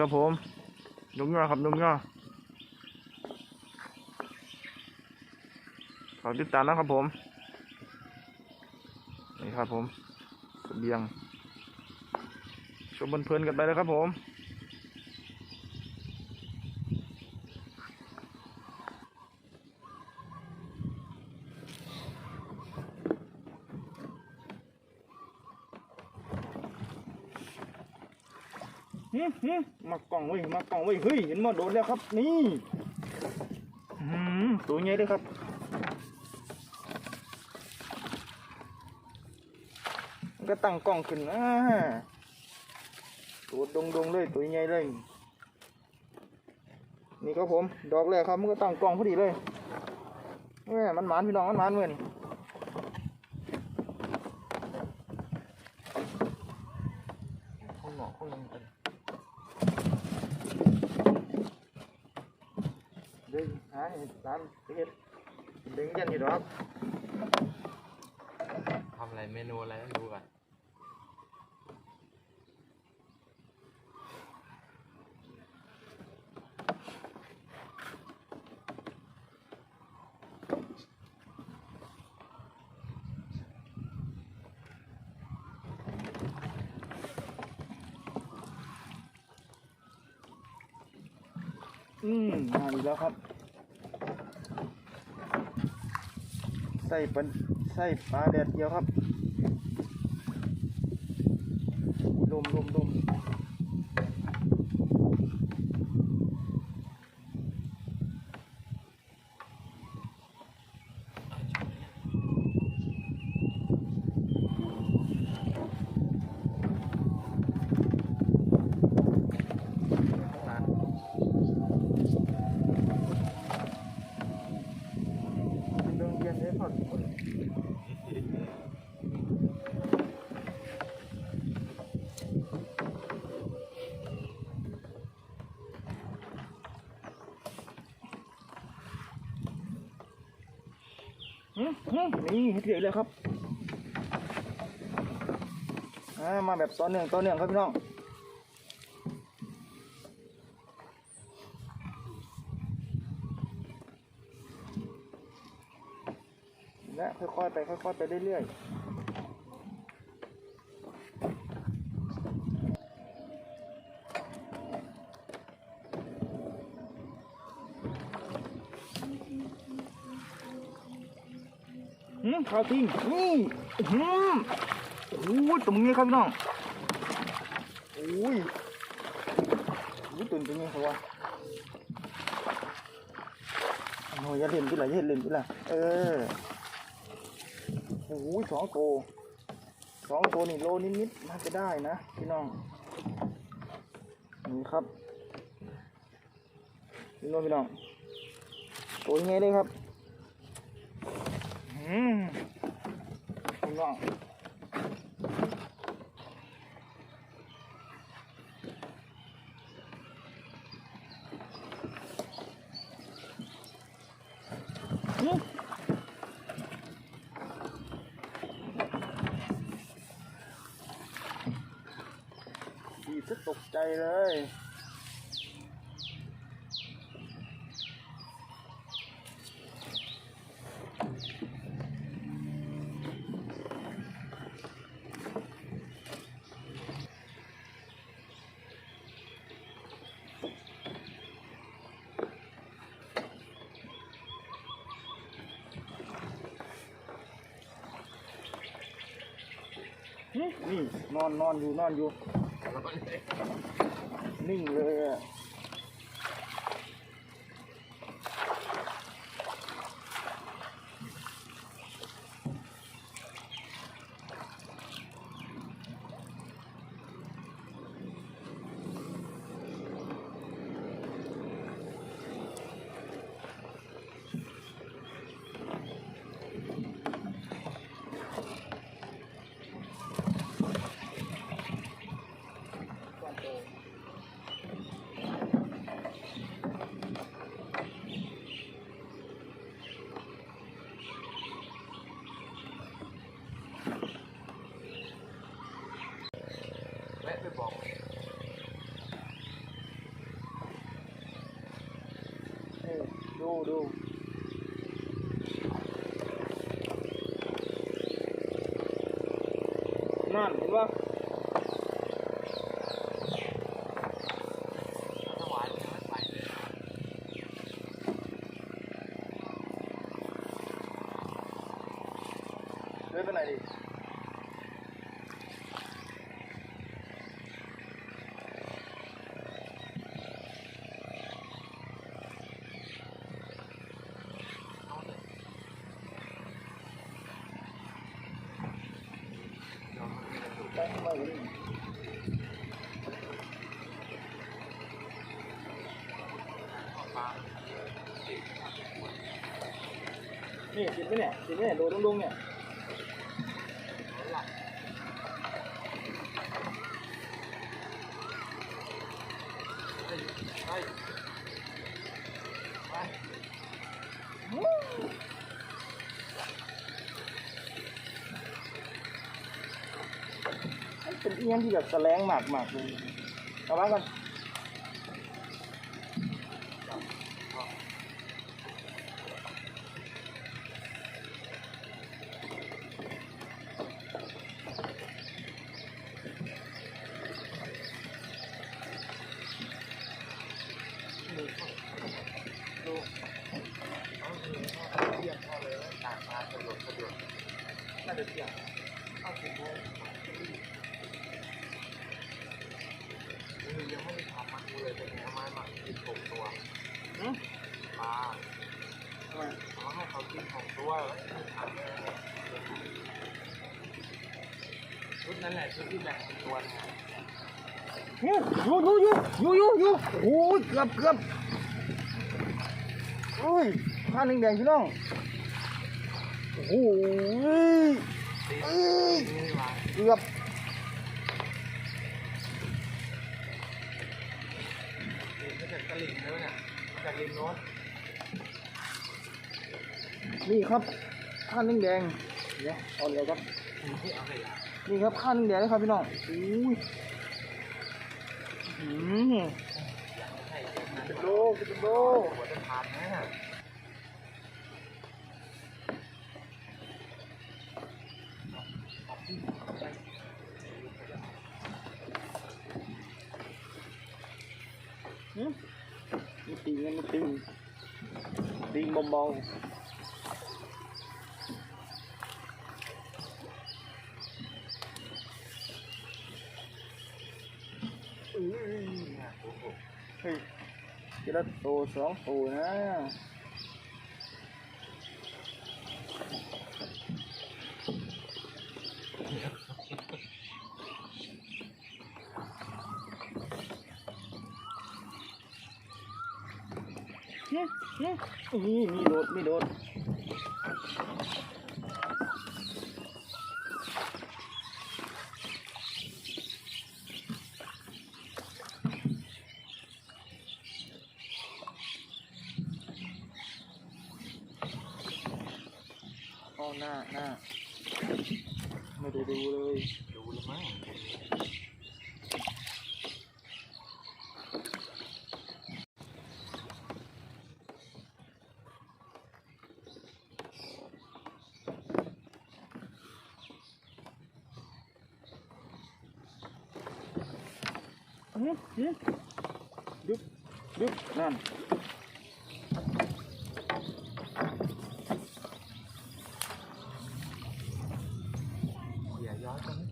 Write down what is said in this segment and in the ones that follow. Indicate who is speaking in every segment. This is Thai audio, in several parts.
Speaker 1: ครับผมนมย่อครับนมย่อขอติดตามนะครับผม นี่ครับผมเบียงชมเพลินๆกันไปเลยครับผม มากล่องเว้ยมากล่องเว้ยเฮ้ยเห็นมาโดนแล้วครับ นี่ตัวใหญ่เลยครับก็ตั้งกล้องขึ้นตัวดงดงๆเลยตัวใหญ่เลย นี่ครับผม ดอกแรกครับมันก็ตั้งกล้องพอดีเลยแม่มันหมานพี่น้องมันหมานเหมือนข้างหนอกข้างในกัน ดึงหาเห็ดร้านเห็ดดึงยันอยู่หรอก
Speaker 2: ทำอะไรเมนูอะไรต้องดูก่อน
Speaker 1: อืมมาอีกแล้วครับ ใส่ปันใส่ปลาแดดเดียวครับลมลมลมเป็นโรงเรียนได้พอดอืมอืม นี่เห็ดเหลือเลยครับมาแบบต่อเนื่องต่อเนื่องครับพี่น้องและค่อยๆไปค่อยๆไปเรื่อยๆ ข้าวทิ้งนี่หืมโอ้ยตรงนี้ครับพี่น้องโอ้ยโอ้ยตื่นตรงนี้เขาวะโอ้ยอย่าเล่นที่ไหนอย่าเล่นที่ไหนเออโอ้โหสองโตสองโตนี่โลนิดๆน่าจะได้นะพี่น้องนี่ครับพี่น้องพี่น้องตัวยังไงเลยครับ อืมพี่น้องอืม ดีจะตกใจเลย นี่นอนนอนอยู่นอนอยู่นิ่งเลย องดูดูนั่นเห็นปะ
Speaker 2: เลื่
Speaker 1: อนไปไหนดิ ติดไหมเนี่ยติดไหมเนี่ยโดดลงๆเนี่ย
Speaker 2: เอาล่ะเฮ้ยไปไป
Speaker 1: มันเป็นเอียงที่แบบแสลงหมากหมากเลยเอาไว้ก่อน
Speaker 2: ยง
Speaker 1: เอา
Speaker 2: สิบโมงมึงยังไม่ได้ทำมันกูเลยเป็นไงเอาไม้มากินหกตัว
Speaker 1: หืม
Speaker 2: ปลา
Speaker 1: ทำไม
Speaker 2: เอาให้เขากินหกตัวแล้วทำเลยชุดนั้นแหละชุดที่แบ่งเป็นตัวนะ
Speaker 1: เนี่ยยูยูยูยูยูยูโอ้ยเกือบเกือบโอ้ยข้างแดงพี่น้อง โอ้ยเกือบ
Speaker 2: จากตลิ่งแล้วเนี่ยมาจากริมโน้น
Speaker 1: นี่ครับข้างแดงเดี๋ยวเอาเดียวครับนี่ครับข้างแดงๆเลยครับพี่น้องอุ้ยอืม
Speaker 2: ให้เจ็บนั้น
Speaker 1: เป็นโลเป็นโล
Speaker 2: หัวจะขาดนะ
Speaker 1: หืมมีติงกันมีติง ติงเบาๆอุ้ย
Speaker 2: โอ้โห
Speaker 1: เฮ้ยทีละโตสองโต นี่นี่นี่มีโดดมีโดดหน้าหน้าไม่ได้ดูเลย
Speaker 2: ดูแล้วมั้ง
Speaker 1: ดึบดึบนั่น
Speaker 2: อย่าย้อนตรงนี้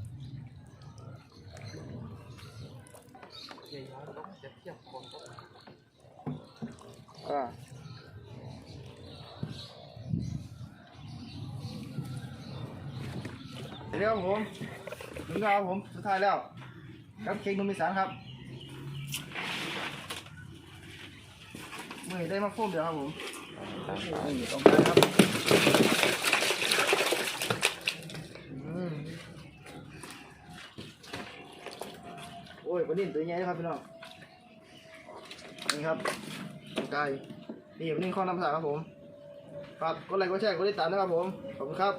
Speaker 2: อย่าย้อนตรงจะเทียบคนก็
Speaker 1: อ่าเดี๋ยวครับผมถึงแล้วครับผมสุดท้ายแล้วครับเค้กนมอีสานครับ มื่อยได้มาโค้มเดี๋ยวครับผมนี่ตรงกลางครับโอ้ยวันนี้ตัวใหญ่เลยครับพี่น้องนี่ครับตรงกลางนี่วันนี้ข้อน้ำสาครับผมฝากกดไลค์กดแชร์กดติดตามนะครับผมขอบคุณครับ